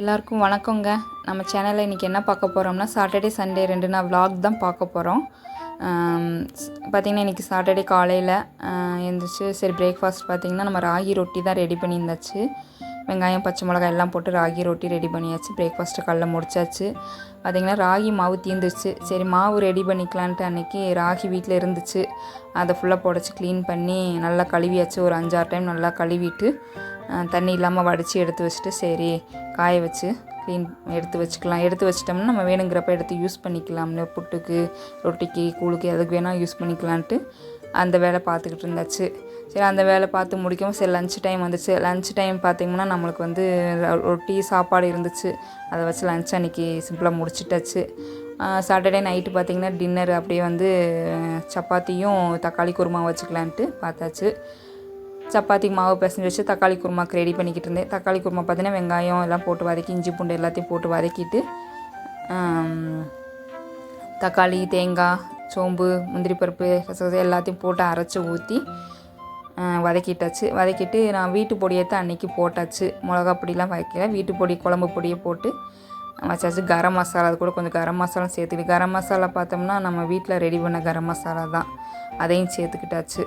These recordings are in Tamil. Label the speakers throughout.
Speaker 1: எல்லாருக்கும் வணக்கங்க. நம்ம சேனலில் இன்றைக்கி என்ன பார்க்க போகிறோம்னா சாட்டர்டே சண்டே ரெண்டு நாள் விலாக் தான் பார்க்க போகிறோம் பார்த்திங்கன்னா இன்றைக்கி சாட்டர்டே காலையில் எழுந்திரிச்சு சரி பிரேக்ஃபாஸ்ட் பார்த்திங்கன்னா நம்ம ராகி ரொட்டி தான் ரெடி பண்ணியிருந்தாச்சு. வெங்காயம் பச்சை மிளகாய் எல்லாம் போட்டு ராகி ரொட்டி ரெடி பண்ணியாச்சு. பிரேக்ஃபாஸ்ட்டு காலைல முடிச்சாச்சு. பார்த்திங்கன்னா ராகி மாவு தீர்ந்துருச்சு சரி மாவு ரெடி பண்ணிக்கலான்ட்டு அன்றைக்கி ராகி வீட்டில் இருந்துச்சு. அதை ஃபுல்லாக புடச்சி க்ளீன் பண்ணி நல்லா கழுவியாச்சு. ஒரு அஞ்சாறு டைம் நல்லா கழுவிட்டு தண்ணி இல்லாமல் வடித்து எடுத்து வச்சுட்டு சரி காய வச்சு க்ளீன் எடுத்து வச்சுக்கலாம். எடுத்து வச்சிட்டோம்னா நம்ம வேணுங்கிறப்ப எடுத்து யூஸ் பண்ணிக்கலாம்னு புட்டுக்கு ரொட்டிக்கு கூழுக்கு எதுக்கு வேணால் யூஸ் பண்ணிக்கலான்ட்டு அந்த வேலை பார்த்துக்கிட்டு இருந்தாச்சு. சரி அந்த வேலை பார்த்து முடிக்கவும் சரி லஞ்ச் டைம் வந்துச்சு. லஞ்ச் டைம் பார்த்திங்கன்னா நம்மளுக்கு வந்து ரொட்டி சாப்பாடு இருந்துச்சு. அதை வச்சு லஞ்ச் அன்றைக்கி சிம்பிளாக முடிச்சிட்டாச்சு. சாட்டர்டே நைட்டு பார்த்திங்கன்னா டின்னர் அப்படியே வந்து சப்பாத்தியும் தக்காளி குருமா வச்சுக்கலான்ட்டு பார்த்தாச்சு. சப்பாத்தி மாவு பிசைஞ்சு வச்சு தக்காளி குருமாக்கு ரெடி பண்ணிக்கிட்டு இருந்தேன். தக்காளி குருமா பார்த்தீங்கன்னா வெங்காயம் எல்லாம் போட்டு வதக்கி இஞ்சி பூண்டு எல்லாத்தையும் போட்டு வதக்கிட்டு தக்காளி தேங்காய் சோம்பு முந்திரி பருப்பு கசகசா எல்லாத்தையும் போட்டு அரைச்சி ஊற்றி வதக்கிட்டாச்சு. வதக்கிட்டு நான் வீட்டு பொடியை தான் அன்றைக்கி போட்டாச்சு. மிளகா பொடியெலாம் வதக்கல. வீட்டு பொடி குழம்பு பொடியை போட்டு வச்சாச்சு. கரம் மசாலா அது கூட கொஞ்சம் கரம் மசாலா சேர்த்துக்கிட்டு. கரம் மசாலா பார்த்தோம்னா நம்ம வீட்டில் ரெடி பண்ண கரம் மசாலா தான். அதையும் சேர்த்துக்கிட்டாச்சு.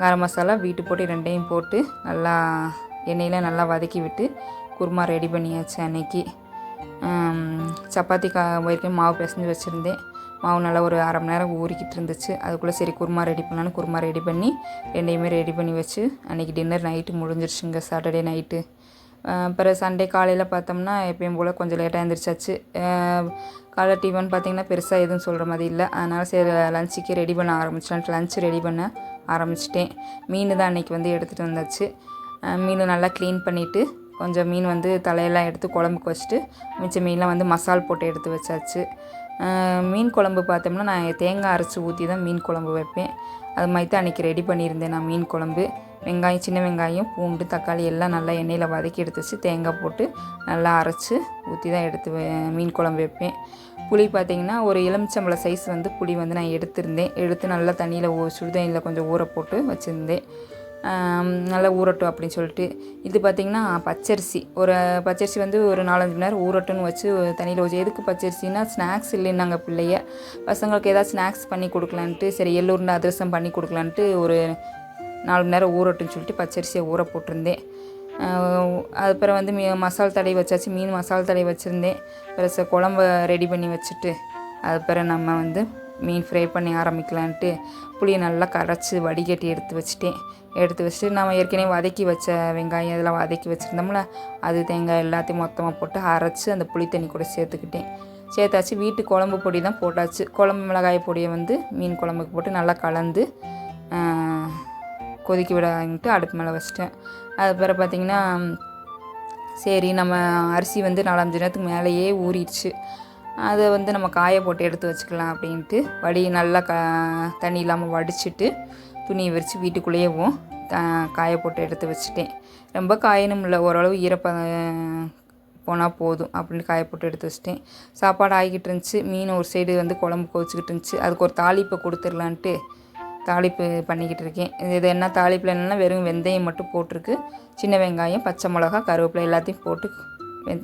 Speaker 1: கரம் மசாலா வீட்டு போட்டு ரெண்டையும் போட்டு நல்லா எண்ணெயில் நல்லா வதக்கி விட்டு குருமா ரெடி பண்ணியாச்சு அன்னைக்கு. சப்பாத்தி கா வரைக்கும் மாவு பிசைஞ்சு வச்சுருந்தேன். மாவு நல்லா ஒரு அரை மணி நேரம் ஊறிக்கிட்டு இருந்துச்சு. அதுக்குள்ளே சரி குருமா ரெடி பண்ணலான்னு குருமா ரெடி பண்ணி ரெண்டையுமே ரெடி பண்ணி வச்சு அன்றைக்கி டின்னர் நைட்டு முடிஞ்சிருச்சுங்க சாட்டர்டே நைட்டு அப்புறம் சண்டே காலையில் பார்த்தோம்னா எப்பயும் போல் கொஞ்சம் லேட்டாக எழுந்திரிச்சாச்சு காலை டிஃபன் பார்த்திங்கன்னா பெருசாக எதுவும் சொல்கிற மாதிரி இல்லை. அதனால் சரி லஞ்சுக்கு ரெடி பண்ண ஆரம்பிச்சிட்டேன். லஞ்ச் ரெடி பண்ண ஆரம்பிச்சிட்டேன். மீன் தான் அன்றைக்கி வந்து எடுத்துகிட்டு வந்தாச்சு. மீன் நல்லா க்ளீன் பண்ணிவிட்டு கொஞ்சம் மீன் வந்து தலையெல்லாம் எடுத்து குழம்புக்கு வச்சுட்டு மிச்ச மீன்லாம் வந்து மசால் போட்டு எடுத்து வச்சாச்சு. மீன் குழம்பு பார்த்தோம்னா நான் தேங்காய் அரைச்சி ஊற்றி தான் மீன் குழம்பு வைப்பேன். அது மாதிரி தான் அன்றைக்கி ரெடி பண்ணியிருந்தேன் நான் மீன் குழம்பு. வெங்காயம் சின்ன வெங்காயம் பூண்டு தக்காளி எல்லாம் நல்லா எண்ணெயில் வதக்கி எடுத்து வச்சு தேங்காய் போட்டு நல்லா அரைச்சி ஊற்றி தான் எடுத்து மீன் குழம்பு வைப்பேன். புளி பார்த்தீங்கன்னா ஒரு எலுமிச்சம்பளை சைஸ் வந்து புளி வந்து நான் எடுத்திருந்தேன். எடுத்து நல்லா தண்ணியில் ஊ சுடுதண்ணியில் கொஞ்சம் ஊற போட்டு வச்சுருந்தேன். நல்லா ஊறட்டும் அப்படின்னு சொல்லிட்டு. இது பார்த்திங்கன்னா பச்சரிசி. ஒரு பச்சரிசி வந்து ஒரு நாலஞ்சு மணி நேரம் ஊறட்டும்னு வச்சு தண்ணியில் வச்சு எதுக்கு பச்சரிசினா ஸ்நாக்ஸ் இல்லைன்னாங்க பிள்ளைய. பசங்களுக்கு ஏதாவது ஸ்நாக்ஸ் பண்ணி கொடுக்கலான்ட்டு சரி எள்ளூர்னு அதிரசம் பண்ணி கொடுக்கலான்ட்டு ஒரு நாலு மணி நேரம் ஊறட்டும்னு சொல்லிட்டு பச்சரிசியை ஊற போட்டிருந்தேன். ஆஹ் அதுக்கப்புறம் வந்து மீ மசால் தடை வச்சாச்சு மீன் மசால் தடை வச்சுருந்தேன். பிறகு குழம்ப ரெடி பண்ணி வச்சுட்டு அதுக்கப்புறம் நம்ம வந்து மீன் ஃப்ரை பண்ணி ஆரம்பிக்கலான்ட்டு புளியை நல்லா கரைச்சி வடிகட்டி எடுத்து வச்சுட்டேன். எடுத்து வச்சுட்டு நம்ம ஏற்கனவே வதக்கி வச்ச வெங்காயம் இதெல்லாம் வதக்கி வச்சுருந்தோம்ல அது தேங்காய் எல்லாத்தையும் மொத்தமாக போட்டு அரைச்சி அந்த புளி தண்ணி கூட சேர்த்துக்கிட்டேன். சேர்த்தாச்சு வீட்டு குழம்பு பொடி தான் போட்டாச்சு. குழம்பு மிளகாய் பொடியை வந்து மீன் குழம்புக்கு போட்டு நல்லா கலந்து கொதிக்க விடாங்கிட்டு அடுப்பு மேலே வச்சிட்டேன். அதுக்கப்புறம் பார்த்திங்கன்னா சரி நம்ம அரிசி வந்து நாலஞ்சு நேரத்துக்கு மேலேயே ஊறிடுச்சு. அதை வந்து நம்ம காய போட்டு எடுத்து வச்சுக்கலாம் அப்படின்ட்டு வடி நல்லா க தண்ணி இல்லாமல் வடிச்சிட்டு துணியை விரித்து வீட்டுக்குள்ளேயேவும் த காய போட்டு எடுத்து வச்சுட்டேன். ரொம்ப காயணும் இல்லை ஓரளவு ஈரப்ப போனால் போதும் அப்படின்னு காய போட்டு எடுத்து வச்சிட்டேன். சாப்பாடு ஆகிக்கிட்டு இருந்துச்சு. மீன் ஒரு சைடு வந்து குழம்பு கொதிச்சுக்கிட்டு இருந்துச்சு. அதுக்கு ஒரு தாளிப்பை கொடுத்துடலான்ட்டு தாளிப்பு பண்ணிக்கிட்டு இருக்கேன். இது என்ன தாளிப்பில் என்னென்னா வெறும் வெந்தயம் மட்டும் போட்டிருக்கு. சின்ன வெங்காயம் பச்சை மிளகா கருவேப்பிலை எல்லாத்தையும் போட்டு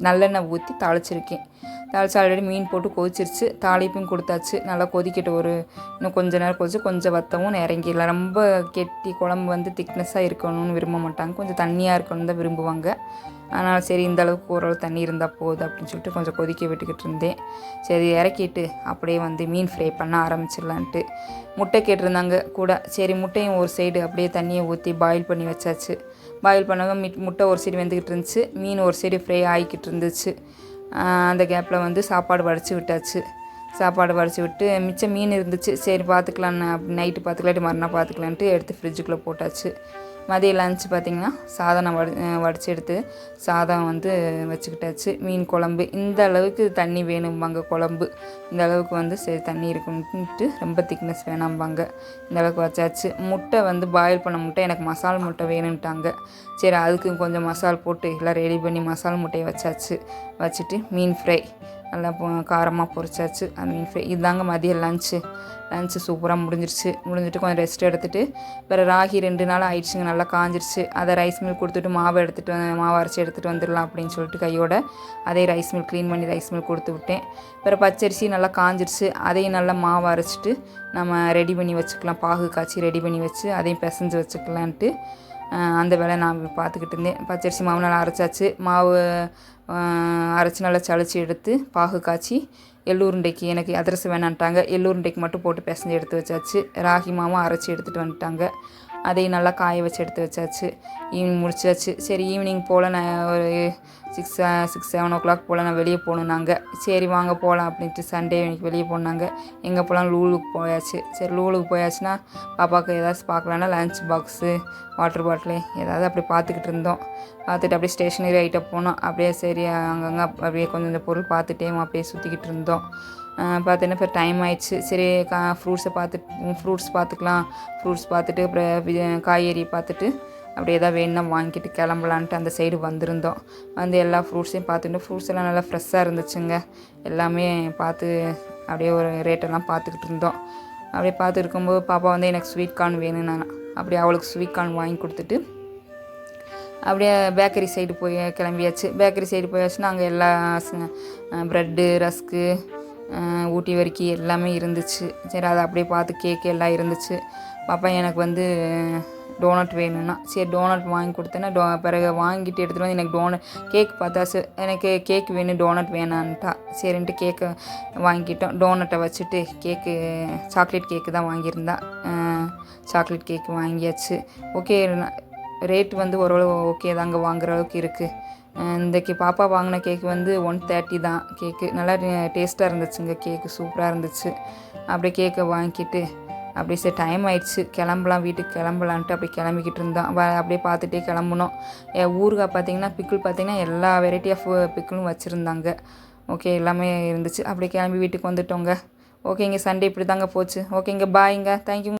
Speaker 1: நல்லெண்ணெய் ஊற்றி தாளிச்சிருக்கேன். தாளித்து ஆல்ரெடி மீன் போட்டு கொதிச்சிருச்சு. தாளிப்பும் கொடுத்தாச்சு. நல்லா கொதிக்கிட்டு ஒரு இன்னும் கொஞ்சம் நேரம் கொதிச்சு கொஞ்சம் வத்தவும் இறங்கிடலாம். ரொம்ப கெட்டி குழம்பு வந்து திக்னஸாக இருக்கணும்னு விரும்ப மாட்டாங்க. கொஞ்சம் தண்ணியாக இருக்கணும்னு தான் விரும்புவாங்க. அதனால் சரி இந்த அளவுக்கு ஓரளவு தண்ணி இருந்தால் போதும் அப்படின்னு சொல்லிட்டு கொஞ்சம் கொதிக்க விட்டுக்கிட்டு இருந்தேன். சரி இறக்கிட்டு அப்படியே வந்து மீன் ஃப்ரை பண்ண ஆரம்பிச்சிடலான்ட்டு முட்டை கேட்டிருந்தாங்க கூட. சரி முட்டையும் ஒரு சைடு அப்படியே தண்ணியை ஊற்றி பாயில் பண்ணி வச்சாச்சு. பாயில் பண்ணவங்க மிட் முட்டை ஒரு சைடு வெந்துக்கிட்டு இருந்துச்சு. மீன் ஒரு சைடு ஃப்ரை ஆகிக்கிட்டு இருந்துச்சு. அந்த கேப்பில் வந்து சாப்பாடு வடித்து விட்டாச்சு. சாப்பாடு வடித்து விட்டு மிச்சம் மீன் இருந்துச்சு. சரி பார்த்துக்கலான்னு நைட்டு பார்த்துக்கலாட்டி மறுநாள் பார்த்துக்கலான்ட்டு எடுத்து ஃப்ரிட்ஜுக்குள்ளே போட்டாச்சு. மதிய லஞ்ச் பார்த்திங்கன்னா சாதம் நான் வடி வடித்து எடுத்து சாதம் வந்து வச்சுக்கிட்டாச்சு. மீன் குழம்பு. இந்த அளவுக்கு தண்ணி வேணும்பாங்க குழம்பு. இந்த அளவுக்கு வந்து சரி தண்ணி இருக்குன்ட்டு ரொம்ப திக்னஸ் வேணாம்பாங்க. இந்த அளவுக்கு வச்சாச்சு. முட்டை வந்து பாயில் பண்ண முட்டை. எனக்கு மசால் முட்டை வேணும்ட்டாங்க. சரி அதுக்கு கொஞ்சம் மசால் போட்டு எல்லாம் ரெடி பண்ணி மசால் முட்டையை வச்சாச்சு. வச்சுட்டு மீன் ஃப்ரை நல்லா காரமாக பொரிச்சாச்சு. ஐ மீன் ஃப்ரை இதுதாங்க மதியம் லஞ்சு லஞ்சு சூப்பராக முடிஞ்சிருச்சு. முடிஞ்சிட்டு கொஞ்சம் ரெஸ்ட் எடுத்துட்டு வேறு ராகி ரெண்டு நாள் ஆயிடுச்சுங்க நல்லா காஞ்சிருச்சு. அதை ரைஸ் மில் கொடுத்துட்டு மாவு எடுத்துகிட்டு வந்து மாவு அரைச்சி எடுத்துகிட்டு வந்துடலாம் அப்படின்னு சொல்லிட்டு கையோட அதே ரைஸ் மில் க்ளீன் பண்ணி ரைஸ் மில் கொடுத்து விட்டேன். வேறு பச்சரிசி நல்லா காஞ்சிருச்சு. அதையும் நல்லா மாவு அரைச்சிட்டு நம்ம ரெடி பண்ணி வச்சுக்கலாம். பாகு காய்ச்சி ரெடி பண்ணி வச்சு அதையும் பிசைஞ்சு வச்சுக்கலான்ட்டு அந்த வேலை நான் பார்த்துக்கிட்டு இருந்தேன். பச்சரிசி மாவு நல்லா அரைச்சாச்சு. மாவு அரைச்சி நல்லா சளிச்சு எடுத்து பாகு காய்ச்சி எள்ளூருண்டைக்கு எனக்கு அதிரசம் வேணான்ட்டாங்க. எள்ளூருண்டைக்கு மட்டும் போட்டு பிசைஞ்சு எடுத்து வச்சாச்சு. ராகி மாவும் அரைச்சி எடுத்துகிட்டு வந்துட்டாங்க. அதையும் நல்லா காய வச்சு எடுத்து வச்சாச்சு. ஈவினிங் முடிச்சாச்சு. சரி ஈவினிங் போல் நான் ஒரு six six seven o'clock போல் நான் வெளியே போகணும் நாங்கள் சரி வாங்க போகலாம் அப்படின்ட்டு சண்டே இன்றைக்கி வெளியே போனாங்க எங்கே போகலாம் லூலுக்கு போயாச்சு. சரி லூலுக்கு போயாச்சுன்னா பாப்பாவுக்கு ஏதாச்சும் பார்க்கலான்னா லஞ்ச் பாக்ஸு வாட்டர் பாட்டிலு ஏதாவது அப்படி பார்த்துக்கிட்டு இருந்தோம். பார்த்துட்டு அப்படியே ஸ்டேஷனரி ஐட்டம் போனோம். அப்படியே சரி அங்கங்கே அப்படியே கொஞ்சம் இந்த பொருள் பார்த்துட்டே அப்படியே சுற்றிக்கிட்டு இருந்தோம். பார்த்தீங்கன்னா இப்போ டைம் ஆயிடுச்சு. சரி கா ஃப்ரூட்ஸை பார்த்துட்டு ஃப்ரூட்ஸ் பார்த்துக்கலாம். ஃப்ரூட்ஸ் பார்த்துட்டு அப்புறம் காய்கறி பார்த்துட்டு அப்படியே ஏதாவது வேணும்னா வாங்கிட்டு கிளம்பலான்ட்டு அந்த சைடு வந்திருந்தோம். வந்து எல்லா ஃப்ரூட்ஸையும் பார்த்துட்டு ஃப்ரூட்ஸ் எல்லாம் நல்லா ஃப்ரெஷ்ஷாக இருந்துச்சுங்க. எல்லாமே பார்த்து அப்படியே ஒரு ரேட்டெல்லாம் பார்த்துக்கிட்டு இருந்தோம். அப்படியே பார்த்து இருக்கும்போது பாப்பா வந்து எனக்கு ஸ்வீட் கார்ன் வேணும் நான் அப்படியே அவளுக்கு ஸ்வீட் கார்ன் வாங்கி கொடுத்துட்டு அப்படியே பேக்கரி சைடு போய் கிளம்பியாச்சு. பேக்கரி சைடு போயாச்சுன்னா அங்கே எல்லா ப்ரெட்டு ரஸ்க்கு ஊட்டி வரைக்கும் எல்லாமே இருந்துச்சு. சரி அதை அப்படியே பார்த்து கேக்கு எல்லாம் இருந்துச்சு. பாப்பா எனக்கு வந்து டோனட் வேணும்னா சரி டோனட் வாங்கி கொடுத்தேன்னா டோ பிறகு வாங்கிட்டு எடுத்துகிட்டு வந்து எனக்கு டோனட் கேக் பார்த்தா எனக்கு கேக் வேணும் டோனட் வேணான்ட்டா. சரின்ட்டு கேக்கை வாங்கிட்டோம். டோனட்டை வச்சுட்டு கேக்கு சாக்லேட் கேக்கு தான் வாங்கியிருந்தா. சாக்லேட் கேக்கு வாங்கியாச்சு. ஓகே ரேட் வந்து ஓரளவு ஓகே தாங்க வாங்குற அளவுக்கு இருக்குது இந்த கே பாப்பா வாங்கின கேக் வந்து ஒன் தேர்ட்டி தான். கேக்கு நல்லா டேஸ்ட்டாக இருந்துச்சுங்க. கேக்கு சூப்பராக இருந்துச்சு. அப்படியே கேக்கை வாங்கிட்டு அப்படியே சரி டைம் ஆயிடுச்சு. கிளம்பலாம் வீட்டுக்கு கிளம்பலான்ட்டு அப்படியே கிளம்பிக்கிட்டு இருந்தோம் வ- அப்படியே பார்த்துட்டே கிளம்புனோம். என் ஊறுகாய் பார்த்தீங்கன்னா பிக்கிள் பார்த்தீங்கன்னா எல்லா வெரைட்டி ஆஃப் பிக்கிளும் வச்சுருந்தாங்க. ஓகே எல்லாமே இருந்துச்சு. அப்படியே கிளம்பி வீட்டுக்கு வந்துட்டோங்க. ஓகேங்க சண்டே இப்படி தாங்க போச்சு. ஓகேங்க பாய்ங்க தேங்க்யூ